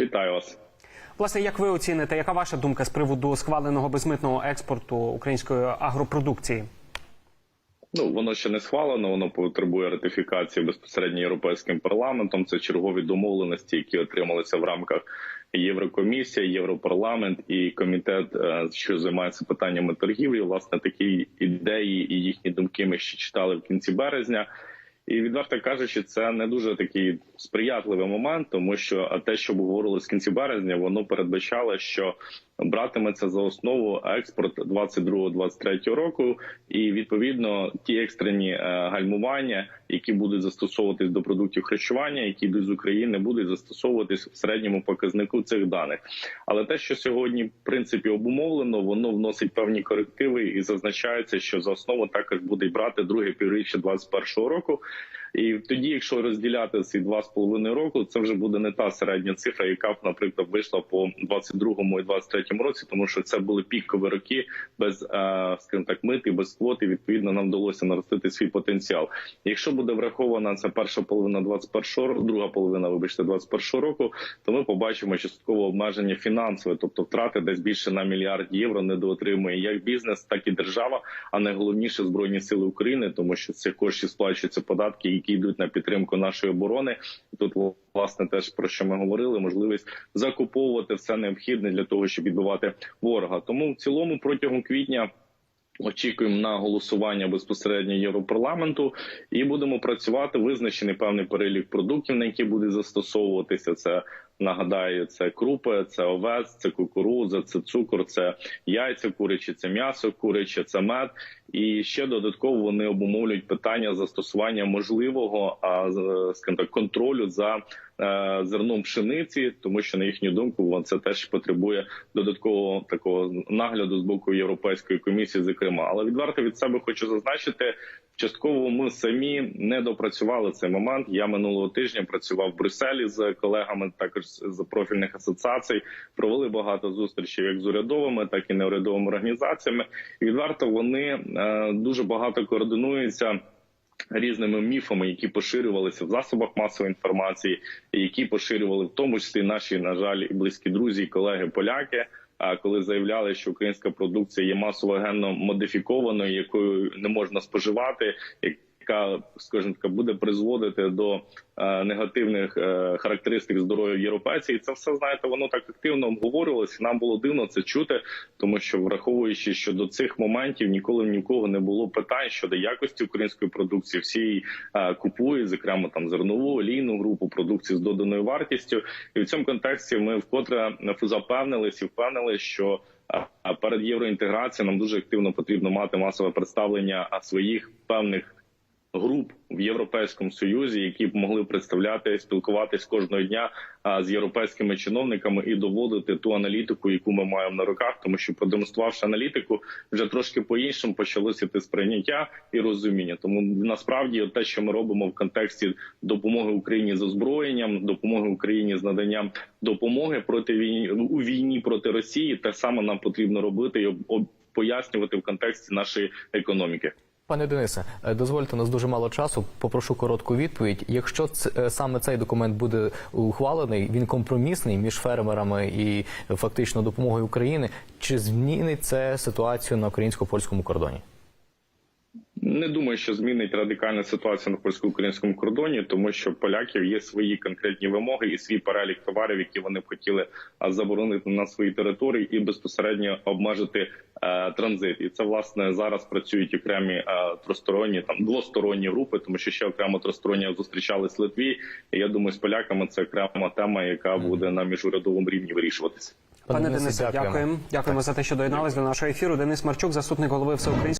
Вітаю вас. Власне, як ви оціните, яка ваша думка з приводу схваленого безмитного експорту української агропродукції? Ну воно ще не схвалено. Воно потребує ратифікації безпосередньо європейським парламентом. Це чергові домовленості, які отрималися в рамках Єврокомісія, Європарламент і комітет, е, що займається питаннями торгівлі. Власне, такі ідеї і їхні думки ми ще читали в кінці березня. І відверто кажучи, це не дуже такий сприятливий момент, тому що те, що обговорили з кінці березня, воно передбачало, що братиметься за основу експорт 22-23 року, і відповідно ті екстрені е, гальмування, які будуть застосовуватись до продуктів харчування, які йдуть з України, будуть застосовуватись в середньому показнику цих даних. Але те, що сьогодні в принципі обумовлено, воно вносить певні корективи і зазначається, що за основу також буде брати друге півріччя 2021 року. І тоді, якщо розділяти ці два з половиною року, це вже буде не та середня цифра, яка б, наприклад, вийшла по 22-му і 23-му році, тому що це були пікові роки без, е, скажімо так, мити, без квоти. Відповідно, нам вдалося наростити свій потенціал. Якщо буде врахована ця перша половина 21-го, друга половина, вибачте, 21-го року, то ми побачимо частково обмеження фінансове, тобто втрати десь більше на мільярд євро недоотримує як бізнес, так і держава, а найголовніше збройні сили України, тому що це кошти сплачуються податки, які йдуть на підтримку нашої оборони. Тут власне теж про що ми говорили, можливість закуповувати все необхідне для того, щоб відбивати ворога. Тому в цілому протягом квітня. Очікуємо на голосування безпосередньо Європарламенту і будемо працювати. Визначений певний перелік продуктів, на які буде застосовуватися. Це нагадаю, це крупи, це овес, це кукурудза, це цукор, це яйця курячі, це м'ясо куряче, це мед. І ще додатково вони обумовлюють питання застосування можливого а так, контролю за е, зерном пшениці, тому що на їхню думку це теж потребує додаткового такого нагляду з боку Європейської комісії, зокрема. Але відверто від себе хочу зазначити. Частково ми самі не допрацювали цей момент. Я минулого тижня працював в Брюсселі з колегами, також з профільних асоціацій. Провели багато зустрічей як з урядовими, так і неурядовими організаціями. І відверто вони е, дуже багато координуються. Різними міфами, які поширювалися в засобах масової інформації, які поширювали в тому числі наші, на жаль, і близькі друзі і колеги поляки. Коли заявляли, що українська продукція є масово генно модифікованою, якою не можна споживати, яка, скажімо так, буде призводити до е, негативних е, характеристик здоров'я європейців, і це все знаєте, воно так активно обговорювалося. Нам було дивно це чути, тому що враховуючи, що до цих моментів ніколи ні в кого не було питань щодо якості української продукції, всі її е, купують, зокрема там зернову олійну групу продукції з доданою вартістю. І в цьому контексті ми вкотре запевнились і впевнили, що перед євроінтеграцією нам дуже активно потрібно мати масове представлення своїх певних груп в Європейському Союзі, які б могли представляти спілкуватись кожного дня з європейськими чиновниками і доводити ту аналітику, яку ми маємо на руках, тому що продемонструвавши аналітику, вже трошки по іншому почалося те сприйняття і розуміння. Тому насправді те, що ми робимо в контексті допомоги Україні з озброєнням, допомоги Україні з наданням допомоги проти війні у війні проти Росії, те саме нам потрібно робити і пояснювати в контексті нашої економіки. Пане Денисе, е, дозвольте у нас дуже мало часу. Попрошу коротку відповідь. Якщо ц- е, саме цей документ буде ухвалений, він компромісний між фермерами і е, фактично допомогою України. Чи змінить це ситуацію на українсько-польському кордоні? Не думаю, що змінить радикальна ситуація на польсько-українському кордоні, тому що поляків є свої конкретні вимоги і свій перелік товарів, які вони б хотіли заборонити на своїй території і безпосередньо обмежити е, транзит. І це власне зараз працюють окремі е, тросторонні там двосторонні групи, тому що ще окремо тросторонні зустрічались в Литві. І я думаю, з поляками це окрема тема, яка буде на міжурядовому рівні вирішуватися. Пане Денисе, дякуємо. Дякуємо за те, що доєднались до нашого ефіру. Денис Марчук, заступник голови всеукраїнського.